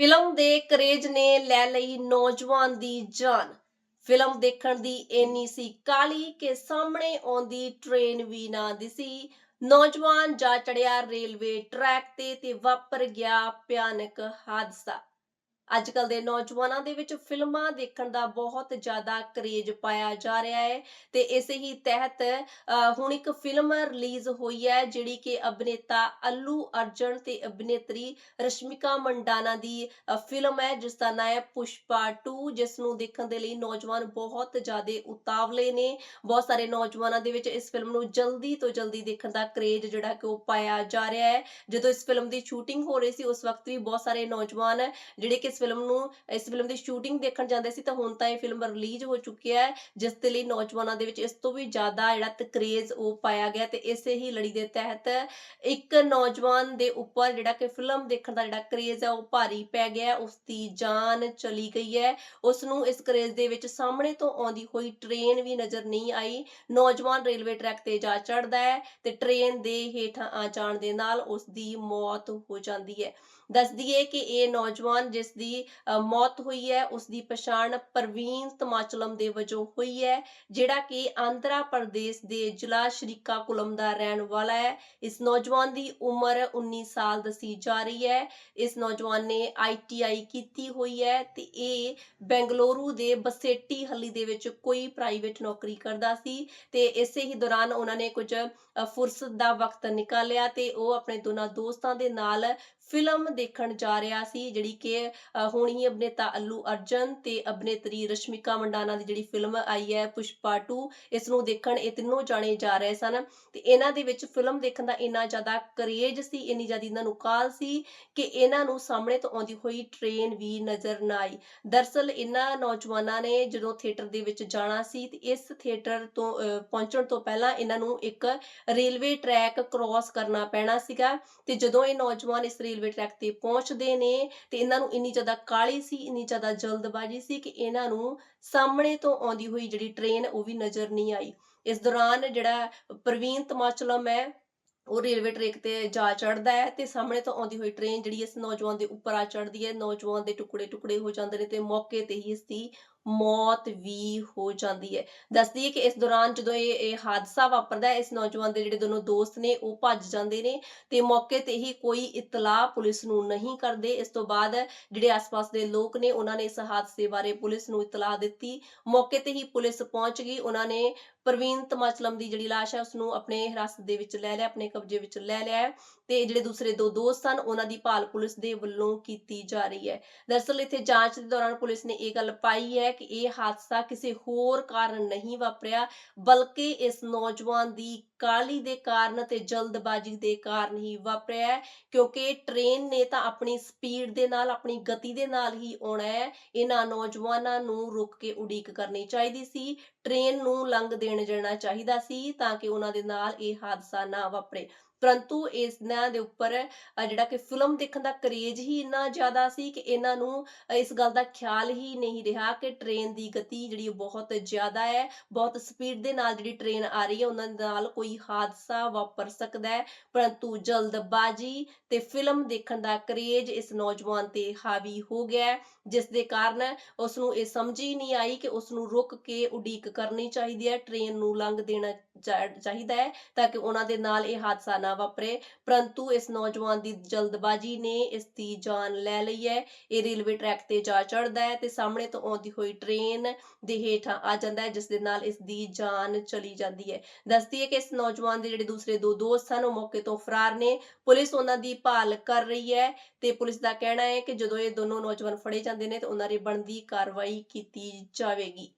Film ਦੇ craze ਨੇ ਲੈ ਲਈ ਨੌਜਵਾਨ ਦੀ ਜਾਨ। ਫਿਲਮ ਦੇਖਣ ਦੀ ਇੰਨੀ ਸੀ ਕਾਲੀ ਕਿ ਸਾਹਮਣੇ ਆਉਂਦੀ ਟ੍ਰੇਨ ਵੀ ਨਾ ਦਿਸੀ। ਨੌਜਵਾਨ ਜਾ ਚੜਿਆ ਰੇਲਵੇ ਟਰੈਕ ਤੇ ਤੇ ਵਾਪਰ ਗਿਆ ਭਿਆਨਕ ਹਾਦਸਾ। ਅੱਜ ਕੱਲ ਦੇ ਨੌਜਵਾਨਾਂ ਦੇ ਵਿੱਚ ਫਿਲਮਾਂ ਦੇਖਣ ਦਾ ਬਹੁਤ ਜ਼ਿਆਦਾ ਕਰੇਜ ਪਾਇਆ ਜਾ ਰਿਹਾ ਹੈ ਤੇ ਇਸੇ ਹੀ ਤਹਿਤ ਹੁਣ ਇੱਕ ਫਿਲਮ ਰਿਲੀਜ਼ ਹੋਈ ਹੈ ਜਿਹੜੀ ਕਿ ਅਭਿਨੇਤਾ ਅੱਲੂ ਅਰਜਨ ਤੇ ਅਭਿਨੇਤਰੀ ਰਸ਼ਮਿਕਾ ਮੰਡਾਨਾ ਦੀ ਫਿਲਮ ਹੈ, ਜਿਸ ਦਾ ਨਾਮ ਹੈ ਪੁਸ਼ਪਾ 2 ਜਿਸ ਨੂੰ ਦੇਖਣ ਦੇ ਲਈ ਨੌਜਵਾਨ ਬਹੁਤ ਜ਼ਿਆਦਾ ਉਤਾਵਲੇ ਨੇ। ਬਹੁਤ ਸਾਰੇ ਨੌਜਵਾਨਾਂ ਦੇ ਵਿੱਚ ਇਸ ਫਿਲਮ ਨੂੰ ਜਲਦੀ ਤੋਂ ਜਲਦੀ ਦੇਖਣ ਦਾ ਕਰੇਜ ਜਿਹੜਾ ਕਿ ਉਹ ਪਾਇਆ ਜਾ ਰਿਹਾ ਹੈ। ਜਦੋਂ ਇਸ ਫਿਲਮ ਦੀ ਸ਼ੂਟਿੰਗ ਹੋ ਰਹੀ ਸੀ, ਉਸ ਵਕਤ ਵੀ ਬਹੁਤ ਸਾਰੇ ਨੌਜਵਾਨ ਜਿਹੜੇ ਕਿ ਇਸ ਫਿਲਮ ਨੂੰ, ਇਸ ਫਿਲਮ ਦੀ ਸ਼ੂਟਿੰਗ ਦੇਖਣ ਜਾਂਦੇ ਸੀ ਤਾਂ ਹੁਣ ਤਾਂ ਇਹ ਫਿਲਮ ਰਿਲੀਜ਼ ਹੋ ਚੁੱਕੀ ਹੈ, ਜਿਸ ਦੇ ਲਈ ਨੌਜਵਾਨਾਂ ਦੇ ਵਿੱਚ ਇਸ ਤੋਂ ਵੀ ਜ਼ਿਆਦਾ ਜਿਹੜਾ ਕਰੇਜ਼ ਉਹ ਪਾਇਆ ਗਿਆ ਤੇ ਇਸੇ ਹੀ ਲੜੀ ਦੇ ਤਹਿਤ ਇੱਕ ਨੌਜਵਾਨ ਦੇ ਉੱਪਰ ਜਿਹੜਾ ਕਿ ਫਿਲਮ ਦੇਖਣ ਦਾ ਜਿਹੜਾ ਕਰੇਜ਼ ਹੈ ਉਹ ਭਾਰੀ ਪੈ ਗਿਆ ਉਸ ਦੀ ਜਾਨ ਚਲੀ ਗਈ ਹੈ ਉਸ ਨੂੰ ਇਸ ਕਰੇਜ਼ ਦੇ ਵਿੱਚ ਸਾਹਮਣੇ ਤੋਂ ਆਉਂਦੀ ਹੋਈ ਟ੍ਰੇਨ ਵੀ ਨਜ਼ਰ ਨਹੀਂ ਆਈ, ਨੌਜਵਾਨ ਰੇਲਵੇ ਟਰੈਕ ਤੇ ਜਾ ਚੜਦਾ ਹੈ ਤੇ ਟ੍ਰੇਨ ਦੇ ਹੇਠਾਂ ਆ ਜਾਣ ਦੇ ਨਾਲ ਉਸ ਦੀ ਮੌਤ ਹੋ ਜਾਂਦੀ ਹੈ। ਦੱਸ ਦਈਏ ਕਿ ਇਹ ਨੌਜਵਾਨ ਜਿਸ ਦੀ ਅ, ਮੌਤ ਹੋਈ ਹੈ ਉਸ ਦੀ ਪਛਾਣ ਪ੍ਰਵੀਨ ਤਮਾਚਲਮ ਦੇ ਵਜੋਂ ਹੋਈ ਹੈ ਜਿਹੜਾ ਕਿ ਆਂਧਰਾ ਪ੍ਰਦੇਸ਼ ਦੇ ਜ਼ਿਲ੍ਹਾ ਸ਼੍ਰੀਕਾਕੁਲਮ ਦਾ ਰਹਿਣ ਵਾਲਾ ਹੈ। ਇਸ ਨੌਜਵਾਨ ਦੀ ਉਮਰ 19 ਸਾਲ ਦੱਸੀ ਜਾ ਰਹੀ ਹੈ। ਇਸ ਨੌਜਵਾਨ ਨੇ ਆਈਟੀਆਈ ਕੀਤੀ ਹੋਈ ਹੈ ਤੇ ਇਹ ਬੈਂਗਲੁਰੂ ਦੇ ਬਸੇਟੀ ਹੱਲੀ ਦੇ ਵਿੱਚ ਕੋਈ ਪ੍ਰਾਈਵੇਟ ਨੌਕਰੀ ਕਰਦਾ ਸੀ ਤੇ ਇਸੇ ਹੀ ਦੌਰਾਨ ਉਹਨਾਂ ਨੇ ਕੁਝ ਫੁਰਸਤ ਦਾ ਵਕਤ ਨਿਕਾਲਿਆ ਤੇ ਉਹ ਆਪਣੇ ਦੋਨਾਂ ਦੋਸਤਾਂ ਦੇ ਨਾਲ ਫਿਲਮ ਦੇਖਣ ਜਾ ਰਿਹਾ ਸੀ, ਜਿਹੜੀ ਕਿ ਹੁਣ ਹੀ ਅਭਿਨੇਤਾ ਅੱਲੂ ਅਰਜਨ ਤੇ ਅਭਿਨੇਤਰੀ ਰਸ਼ਮਿਕਾ ਮੰਡਾਨਾ ਦੀ ਜਿਹੜੀ ਫਿਲਮ ਆਈ ਹੈ, ਪੁਸ਼ਪਾ 2 ਇਸ ਨੂੰ ਦੇਖਣ ਇਹ ਤਿੰਨੋਂ ਜਾਣੇ ਜਾ ਰਹੇ ਸਨ। ਤੇ ਇਹਨਾਂ ਦੇ ਵਿੱਚ ਫਿਲਮ ਦੇਖਣ ਦਾ ਇੰਨਾ ਜ਼ਿਆਦਾ ਕਰੇਜ ਸੀ, ਇੰਨੀ ਜ਼ਿਆਦਾ ਇਹਨਾਂ ਨੂੰ ਕਾਲ ਸੀ ਕਿ ਇਹਨਾਂ ਨੂੰ ਸਾਹਮਣੇ ਤੋਂ ਆਉਂਦੀ ਹੋਈ ਟ੍ਰੇਨ ਵੀ ਨਜ਼ਰ ਨਾ ਆਈ। ਦਰਸਲ ਇਹਨਾਂ ਨੌਜਵਾਨਾਂ ਨੇ ਜਦੋਂ ਥੀਏਟਰ ਦੇ ਵਿੱਚ ਜਾਣਾ ਸੀ, ਤੇ ਇਸ ਥੀਏਟਰ ਤੋਂ ਪਹੁੰਚਣ ਤੋਂ ਪਹਿਲਾਂ ਇਹਨਾਂ ਨੂੰ ਇੱਕ ਰੇਲਵੇ ਟਰੈਕ ਕ੍ਰਾਸ ਕਰਨਾ ਪੈਣਾ ਸੀਗਾ। ਤੇ ਜਦੋਂ ਇਹ ਨੌਜਵਾਨ ਇਸ ਰੇਲ ਰੇਲਵੇ ਟਰੈਕ ਤੇ ਪਹੁੰਚਦੇ ਨੇ ਤੇ ਇਹਨਾਂ ਨੂੰ ਇੰਨੀ ਜ਼ਿਆਦਾ ਕਾਲੀ ਸੀ, ਇੰਨੀ ਜ਼ਿਆਦਾ ਜਲਦਬਾਜ਼ੀ ਸੀ ਕਿ ਇਹਨਾਂ ਨੂੰ ਸਾਹਮਣੇ ਤੋਂ ਆਉਂਦੀ ਹੋਈ ਜਿਹੜੀ ਟ੍ਰੇਨ ਉਹ ਵੀ ਨਜ਼ਰ ਨਹੀਂ ਆਈ। ਇਸ ਦੌਰਾਨ ਜਿਹੜਾ ਪ੍ਰਵੀਨ ਤਮਾਚਲਮ ਹੈ, ਉਹ ਰੇਲਵੇ ਟਰੈਕ ਤੇ ਜਾ ਚੜਦਾ ਹੈ ਤੇ ਸਾਹਮਣੇ ਤੋਂ ਆਉਂਦੀ ਹੋਈ ਟ੍ਰੇਨ ਜਿਹੜੀ ਇਸ ਨੌਜਵਾਨ ਦੇ ਉੱਪਰ ਆ ਚੜਦੀ ਹੈ, ਨੌਜਵਾਨ ਦੇ ਟੁਕੜੇ ਟੁਕੜੇ ਹੋ ਜਾਂਦੇ ਨੇ ਤੇ ਮੌਕੇ ਤੇ ਹੀ ਇਸ ਦੀ ਮੌਤ ਵੀ ਹੋ ਜਾਂਦੀ ਹੈ। ਦੱਸਦੀ ਹੈ ਕਿ ਇਸ ਦੌਰਾਨ ਜਦੋਂ ਇਹ ਇਹ ਹਾਦਸਾ ਵਾਪਰਦਾ ਹੈ, ਇਸ ਨੌਜਵਾਨ ਦੇ ਜਿਹੜੇ ਦੋਨੋਂ ਦੋਸਤ ਨੇ, ਉਹ ਭੱਜ ਜਾਂਦੇ ਨੇ ਤੇ ਮੌਕੇ ਤੇ ਹੀ ਕੋਈ ਇਤਲਾਹ ਪੁਲਿਸ ਨੂੰ ਨਹੀਂ ਕਰਦੇ। ਇਸ ਤੋਂ ਬਾਅਦ ਜਿਹੜੇ ਆਸ-ਪਾਸ ਦੇ ਲੋਕ ਨੇ, ਉਹਨਾਂ ਨੇ ਇਸ ਹਾਦਸੇ ਬਾਰੇ ਪੁਲਿਸ ਨੂੰ ਇਤਲਾਹ ਦਿੱਤੀ। ਮੌਕੇ ਤੇ ਹੀ ਪੁਲਿਸ ਪਹੁੰਚ ਗਈ। ਉਹਨਾਂ ਨੇ ਪ੍ਰਵੀਨ ਤਮਾਚਲਮ ਦੀ ਜਿਹੜੀ ਲਾਸ਼ ਹੈ ਉਸ ਨੂੰ ਆਪਣੇ ਹਿਰਾਸਤ ਦੇ ਵਿੱਚ ਲੈ ਲਿਆ, ਆਪਣੇ ਕਬਜ਼ੇ ਵਿੱਚ ਲੈ ਲਿਆ ਤੇ ਜਿਹੜੇ ਦੂਸਰੇ ਦੋ ਦੋਸਤ ਸਨ, ਉਹਨਾਂ ਦੀ ਭਾਲ ਪੁਲਿਸ ਦੇ ਵੱਲੋਂ ਕੀਤੀ ਜਾ ਰਹੀ ਹੈ। ਦਰਅਸਲ ਇੱਥੇ ਜਾਂਚ ਦੇ ਦੌਰਾਨ ਪੁਲਿਸ ਨੇ ਇਹ ਗੱਲ ਪਾਈ ਹੈ ਕਿ ਇਹ ਹਾਦਸਾ ਕਿਸੇ ਹੋਰ ਕਾਰਨ ਨਹੀਂ ਵਾਪਰਿਆ, ਬਲਕਿ ਇਸ ਨੌਜਵਾਨ ਦੀ ਕਾਲੀ ਦੇ ਕਾਰਨ ਤੇ ਜਲਦਬਾਜ਼ੀ ਦੇ ਕਾਰਨ ਹੀ ਵਾਪਰਿਆ ਕਿਉਂਕਿ ਟ੍ਰੇਨ ਨੇ ਤਾਂ ਆਪਣੀ ਸਪੀਡ ਦੇ ਨਾਲ, ਆਪਣੀ ਗਤੀ ਦੇ ਨਾਲ ਹੀ ਆਉਣਾ ਹੈ। ਇਹਨਾਂ ਨੌਜਵਾਨਾਂ ਨੂੰ ਰੁਕ ਕੇ ਉਡੀਕ ਕਰਨੀ ਚਾਹੀਦੀ ਸੀ। ਟ੍ਰੇਨ ਨੂੰ ਲੰਘ ਦੇਣ ਜਾਣਾ ਚਾਹੀਦਾ ਸੀ ਤਾਂ ਕਿ ਉਹਨਾਂ ਦੇ ਨਾਲ ਇਹ ਹਾਦਸਾ ਨਾ ਵਾਪਰੇ। ਪਰੰਤੂ ਇਹਨਾਂ ਦੇ ਉੱਪਰ ਜਿਹੜਾ ਕਿ ਫਿਲਮ ਦੇਖਣ ਦਾ ਕਰੇਜ ਹੀ ਇੰਨਾ ਜ਼ਿਆਦਾ ਸੀ ਕਿ ਇਹਨਾਂ ਨੂੰ ਇਸ ਗੱਲ ਦਾ ਖਿਆਲ ਹੀ ਨਹੀਂ ਰਿਹਾ ਕਿ ਟ੍ਰੇਨ ਦੀ ਗਤੀ ਜਿਹੜੀ ਉਹ ਬਹੁਤ ਜ਼ਿਆਦਾ ਹੈ ਬਹੁਤ ਸਪੀਡ ਦੇ ਨਾਲ ਜਿਹੜੀ ਟ੍ਰੇਨ ਆ ਰਹੀ ਹੈ ਉਹਨਾਂ ਦੇ ਨਾਲ ਕੋਈ ਹਾਦਸਾ ਵਾਪਰ ਸਕਦਾ ਹੈ। ਪਰੰਤੂ ਜਲਦਬਾਜ਼ੀ ਤੇ ਫਿਲਮ ਦੇਖਣ ਦਾ ਕਰੇਜ ਇਸ ਨੌਜਵਾਨ ਤੇ ਹਾਵੀ ਹੋ ਗਿਆ ਹੈ, ਜਿਸ ਦੇ ਕਾਰਨ ਉਸ ਨੂੰ ਇਹ ਸਮਝ ਹੀ ਨਹੀਂ ਆਈ ਕਿ ਉਸ ਨੂੰ ਰੁਕ ਕੇ ਉਡੀਕ ਕਰਨੀ ਚਾਹੀਦੀ ਹੈ ਟ੍ਰੇਨ ਨੂੰ ਲੰਘ ਦੇਣਾ ਚਾਹੀਦਾ ਹੈ ਤਾਂ ਕਿ ਉਹਨਾਂ ਦੇ ਨਾਲ ਇਹ ਹਾਦਸਾ ਨਾ ਵਾਪਰੇ। ਪਰੰਤੂ ਇਸ ਨੌਜਵਾਨ ਦੀ ਜਲਦਬਾਜ਼ੀ ਨੇ ਇਸ ਦੀ ਜਾਨ ਲੈ ਲਈ ਹੈ। ਇਹ ਰੇਲਵੇ ਟਰੈਕ ਤੇ ਜਾ ਚੜਦਾ ਹੈ ਤੇ ਸਾਹਮਣੇ ਤੋਂ ਆਉਂਦੀ ਹੋਈ ਟ੍ਰੇਨ ਦੇ ਹੇਠਾਂ ਆ ਜਾਂਦਾ ਹੈ, ਜਿਸ ਦੇ ਨਾਲ ਇਸ ਦੀ ਜਾਨ ਚਲੀ ਜਾਂਦੀ ਹੈ। ਦੱਸਦੀ ਹੈ ਕਿ ਇਸ ਨੌਜਵਾਨ ਦੇ ਜਿਹੜੇ ਦੂਸਰੇ ਦੋ ਦੋਸਤ ਸਨ, ਉਹ ਮੌਕੇ ਤੋਂ ਫਰਾਰ ਨੇ। ਪੁਲਿਸ ਉਹਨਾਂ ਦੀ ਭਾਲ ਕਰ ਰਹੀ ਹੈ ਤੇ ਪੁਲਿਸ ਦਾ ਕਹਿਣਾ ਹੈ ਕਿ ਜਦੋਂ ਇਹ ਦੋਨੋਂ ਨੌਜਵਾਨ ਫੜੇ ਜਾਂਦੇ ਨੇ, ਤੇ ਉਹਨਾਂ ਦੀ ਬਣਦੀ ਕਾਰਵਾਈ ਕੀਤੀ ਜਾਵੇਗੀ।